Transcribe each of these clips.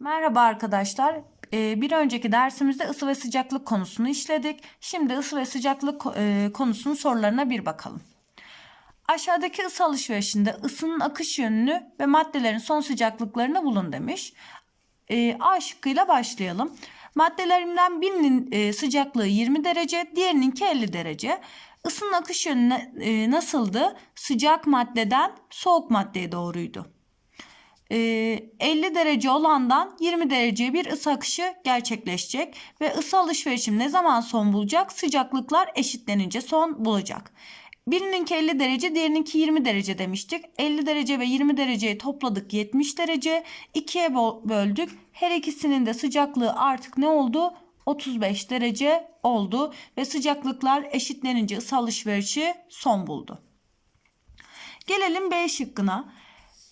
Merhaba arkadaşlar. Ee, Bir önceki dersimizde ısı ve sıcaklık konusunu işledik. Şimdi ısı ve sıcaklık e, konusunun sorularına bir bakalım. Aşağıdaki ısı alışverişinde ısının akış yönünü ve maddelerin son sıcaklıklarını bulun demiş. Ee, A şıkkıyla başlayalım. Maddelerimden birinin e, sıcaklığı 20 derece, diğerininki 50 derece. Isının akış yönü e, nasıldı? Sıcak maddeden soğuk maddeye doğruydu. Ee, 50 derece olandan 20 dereceye bir ısı akışı gerçekleşecek ve ısı alışverişim ne zaman son bulacak? Sıcaklıklar eşitlenince son bulacak. Birininki 50 derece, diğerininki 20 derece demiştik. 50 derece ve 20 dereceyi topladık 70 derece. İkiye bö- böldük. Her ikisinin de sıcaklığı artık ne oldu? 35 derece oldu ve sıcaklıklar eşitlenince ısı alışverişi son buldu. Gelelim B şıkkına.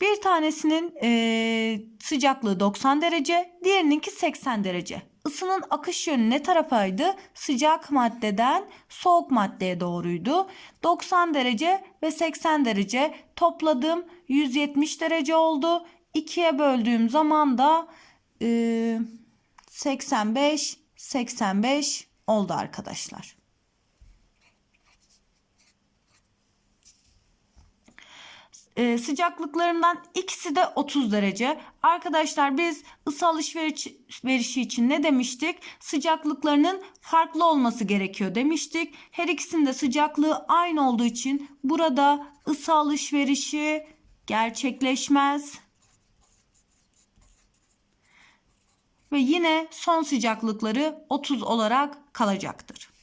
Bir tanesinin eee, sıcaklığı 90 derece, diğerininki 80 derece. Isının akış yönü ne tarafaydı? Sıcak maddeden soğuk maddeye doğruydu. 90 derece ve 80 derece topladım 170 derece oldu. İkiye böldüğüm zaman da eee, 85 85 oldu arkadaşlar. Ee, sıcaklıklarından ikisi de 30 derece. Arkadaşlar biz ısı alışverişi için ne demiştik? Sıcaklıklarının farklı olması gerekiyor demiştik. Her ikisinin de sıcaklığı aynı olduğu için burada ısı alışverişi gerçekleşmez. Ve yine son sıcaklıkları 30 olarak kalacaktır.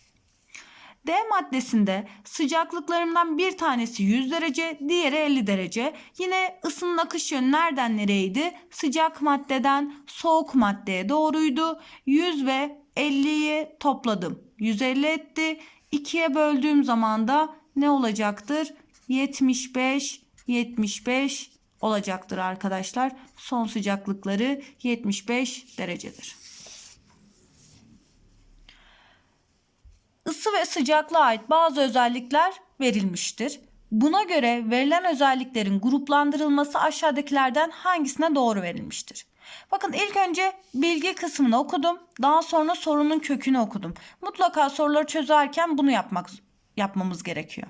D maddesinde sıcaklıklarından bir tanesi 100 derece, diğeri 50 derece. Yine ısının akış yönü nereden nereydi? Sıcak maddeden soğuk maddeye doğruydu. 100 ve 50'yi topladım. 150 etti. 2'ye böldüğüm zaman da ne olacaktır? 75 75 olacaktır arkadaşlar. Son sıcaklıkları 75 derecedir. Isı ve sıcaklığa ait bazı özellikler verilmiştir. Buna göre verilen özelliklerin gruplandırılması aşağıdakilerden hangisine doğru verilmiştir? Bakın ilk önce bilgi kısmını okudum. Daha sonra sorunun kökünü okudum. Mutlaka soruları çözerken bunu yapmak yapmamız gerekiyor.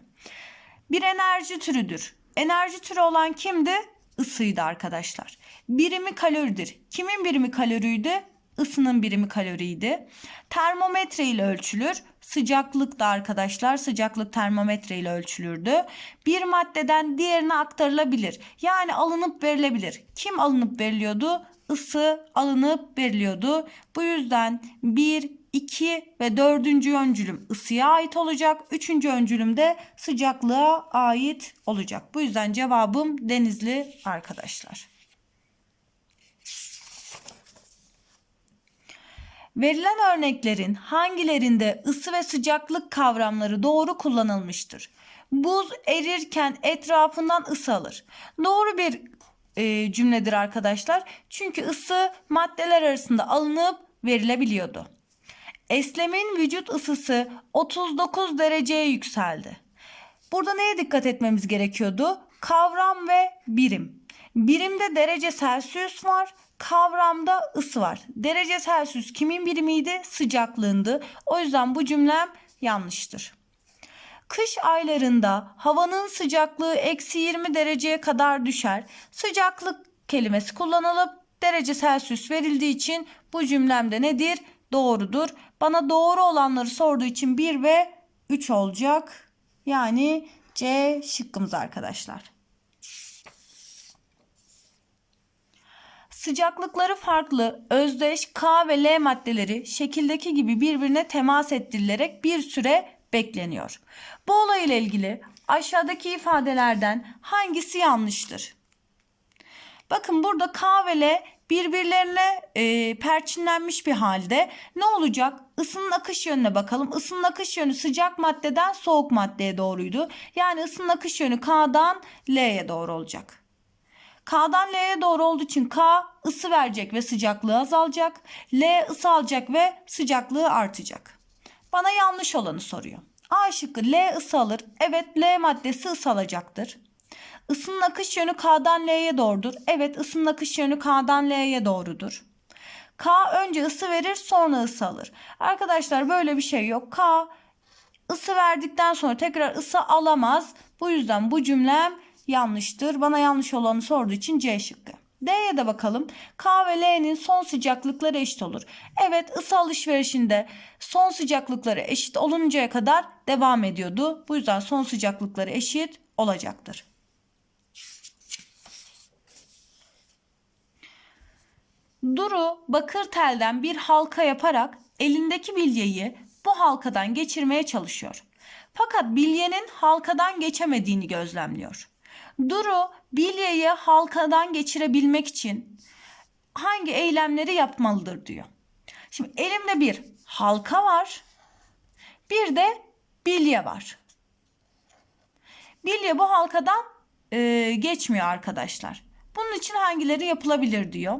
Bir enerji türüdür. Enerji türü olan kimdi? Isıydı arkadaşlar. Birimi kaloridir. Kimin birimi kaloriydi? Isının birimi kaloriydi. Termometre ile ölçülür. Sıcaklık da arkadaşlar sıcaklık termometre ile ölçülürdü. Bir maddeden diğerine aktarılabilir. Yani alınıp verilebilir. Kim alınıp veriliyordu? Isı alınıp veriliyordu. Bu yüzden 1, 2 ve 4. öncülüm ısıya ait olacak. 3. öncülüm de sıcaklığa ait olacak. Bu yüzden cevabım denizli arkadaşlar. Verilen örneklerin hangilerinde ısı ve sıcaklık kavramları doğru kullanılmıştır? Buz erirken etrafından ısı alır. Doğru bir e, cümledir arkadaşlar. Çünkü ısı maddeler arasında alınıp verilebiliyordu. Eslemin vücut ısısı 39 dereceye yükseldi. Burada neye dikkat etmemiz gerekiyordu? Kavram ve birim. Birimde derece Celsius var, kavramda ısı var. Derece Celsius kimin birimiydi? Sıcaklığındı. O yüzden bu cümlem yanlıştır. Kış aylarında havanın sıcaklığı eksi 20 dereceye kadar düşer. Sıcaklık kelimesi kullanılıp derece Celsius verildiği için bu cümlemde nedir? Doğrudur. Bana doğru olanları sorduğu için 1 ve 3 olacak. Yani C şıkkımız arkadaşlar. Sıcaklıkları farklı özdeş K ve L maddeleri şekildeki gibi birbirine temas ettirilerek bir süre bekleniyor. Bu olayla ilgili aşağıdaki ifadelerden hangisi yanlıştır? Bakın burada K ve L birbirlerine e, perçinlenmiş bir halde ne olacak? Isının akış yönüne bakalım. Isının akış yönü sıcak maddeden soğuk maddeye doğruydu. Yani ısının akış yönü K'dan L'ye doğru olacak. K'dan L'ye doğru olduğu için K ısı verecek ve sıcaklığı azalacak. L ısı alacak ve sıcaklığı artacak. Bana yanlış olanı soruyor. A şıkkı L ısı alır. Evet L maddesi ısı alacaktır. Isının akış yönü K'dan L'ye doğrudur. Evet ısının akış yönü K'dan L'ye doğrudur. K önce ısı verir sonra ısı alır. Arkadaşlar böyle bir şey yok. K ısı verdikten sonra tekrar ısı alamaz. Bu yüzden bu cümlem yanlıştır. Bana yanlış olanı sorduğu için C şıkkı. D'ye de bakalım. K ve L'nin son sıcaklıkları eşit olur. Evet ısı alışverişinde son sıcaklıkları eşit oluncaya kadar devam ediyordu. Bu yüzden son sıcaklıkları eşit olacaktır. Duru bakır telden bir halka yaparak elindeki bilyeyi bu halkadan geçirmeye çalışıyor. Fakat bilyenin halkadan geçemediğini gözlemliyor. Duru bilyeyi halkadan geçirebilmek için hangi eylemleri yapmalıdır diyor. Şimdi elimde bir halka var. Bir de bilye var. Bilye bu halkadan e, geçmiyor arkadaşlar. Bunun için hangileri yapılabilir diyor.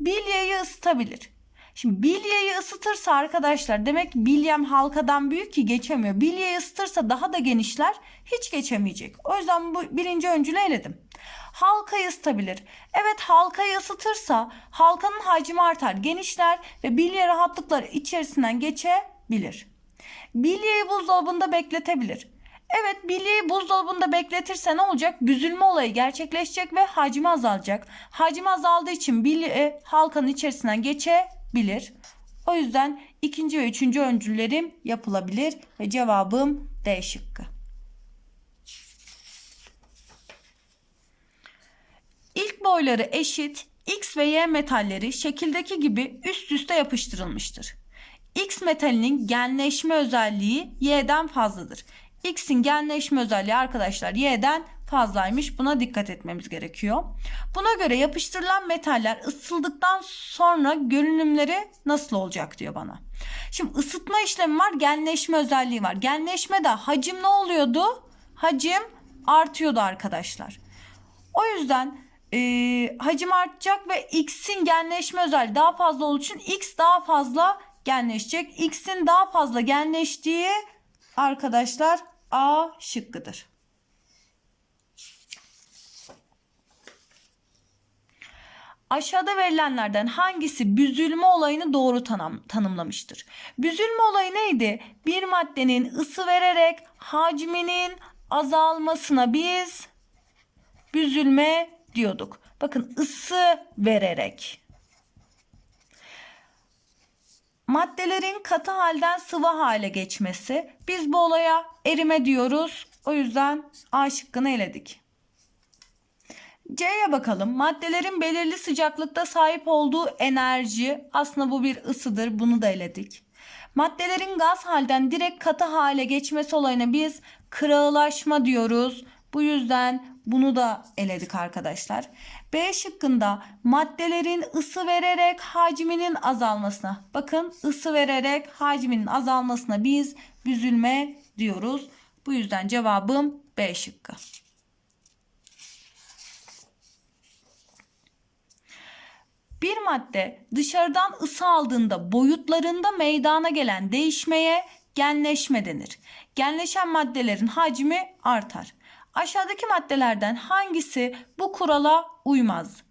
Bilyeyi ısıtabilir. Şimdi bilyeyi ısıtırsa arkadaşlar demek ki bilyem halkadan büyük ki geçemiyor. Bilyeyi ısıtırsa daha da genişler hiç geçemeyecek. O yüzden bu birinci öncülü eledim. Halkayı ısıtabilir. Evet halkayı ısıtırsa halkanın hacmi artar genişler ve bilye rahatlıkla içerisinden geçebilir. Bilyeyi buzdolabında bekletebilir. Evet bilyeyi buzdolabında bekletirse ne olacak? Büzülme olayı gerçekleşecek ve hacmi azalacak. Hacmi azaldığı için bilye halkanın içerisinden geçebilir. O yüzden ikinci ve üçüncü öncüllerim yapılabilir ve cevabım D şıkkı. İlk boyları eşit X ve Y metalleri şekildeki gibi üst üste yapıştırılmıştır. X metalinin genleşme özelliği Y'den fazladır. X'in genleşme özelliği arkadaşlar Y'den fazlaymış. Buna dikkat etmemiz gerekiyor. Buna göre yapıştırılan metaller ısıtıldıktan sonra görünümleri nasıl olacak diyor bana. Şimdi ısıtma işlemi var, genleşme özelliği var. Genleşmede hacim ne oluyordu? Hacim artıyordu arkadaşlar. O yüzden e, hacim artacak ve X'in genleşme özelliği daha fazla olduğu için X daha fazla genleşecek. X'in daha fazla genleştiği arkadaşlar A şıkkıdır. Aşağıda verilenlerden hangisi büzülme olayını doğru tanım, tanımlamıştır? Büzülme olayı neydi? Bir maddenin ısı vererek hacminin azalmasına biz büzülme diyorduk. Bakın ısı vererek. Maddelerin katı halden sıvı hale geçmesi. Biz bu olaya erime diyoruz. O yüzden A şıkkını eledik. C'ye bakalım. Maddelerin belirli sıcaklıkta sahip olduğu enerji aslında bu bir ısıdır. Bunu da eledik. Maddelerin gaz halden direkt katı hale geçmesi olayına biz kırağılaşma diyoruz. Bu yüzden bunu da eledik arkadaşlar. B şıkkında maddelerin ısı vererek hacminin azalmasına. Bakın ısı vererek hacminin azalmasına biz büzülme diyoruz. Bu yüzden cevabım B şıkkı. Bir madde dışarıdan ısı aldığında boyutlarında meydana gelen değişmeye genleşme denir. Genleşen maddelerin hacmi artar. Aşağıdaki maddelerden hangisi bu kurala uymaz?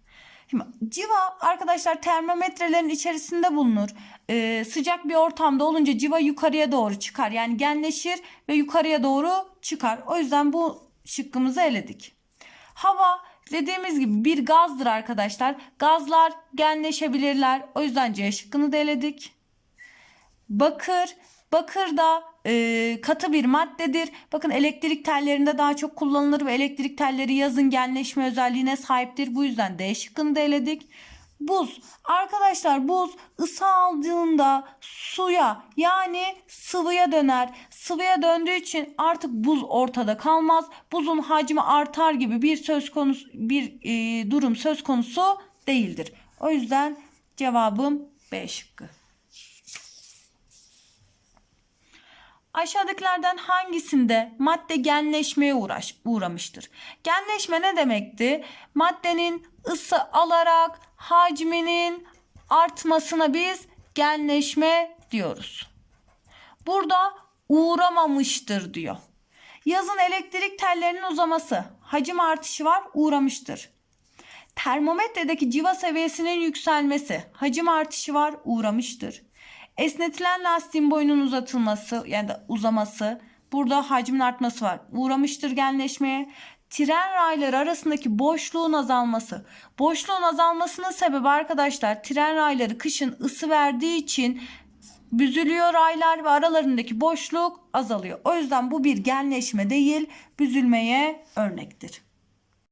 Şimdi civa arkadaşlar termometrelerin içerisinde bulunur. Ee, sıcak bir ortamda olunca civa yukarıya doğru çıkar. Yani genleşir ve yukarıya doğru çıkar. O yüzden bu şıkkımızı eledik. Hava dediğimiz gibi bir gazdır arkadaşlar. Gazlar genleşebilirler. O yüzden C şıkkını da eledik. Bakır Bakır da e, katı bir maddedir. Bakın elektrik tellerinde daha çok kullanılır ve elektrik telleri yazın genleşme özelliğine sahiptir. Bu yüzden D şıkkını da eledik. Buz. Arkadaşlar buz ısı aldığında suya yani sıvıya döner. Sıvıya döndüğü için artık buz ortada kalmaz. Buzun hacmi artar gibi bir söz konusu bir e, durum söz konusu değildir. O yüzden cevabım B şıkkı. Aşağıdakilerden hangisinde madde genleşmeye uğraş, uğramıştır? Genleşme ne demekti? Maddenin ısı alarak hacminin artmasına biz genleşme diyoruz. Burada uğramamıştır diyor. Yazın elektrik tellerinin uzaması, hacim artışı var, uğramıştır. Termometredeki civa seviyesinin yükselmesi, hacim artışı var, uğramıştır. Esnetilen lastiğin boyunun uzatılması yani da uzaması, burada hacmin artması var, uğramıştır genleşmeye. Tren rayları arasındaki boşluğun azalması. Boşluğun azalmasının sebebi arkadaşlar tren rayları kışın ısı verdiği için büzülüyor raylar ve aralarındaki boşluk azalıyor. O yüzden bu bir genleşme değil, büzülmeye örnektir.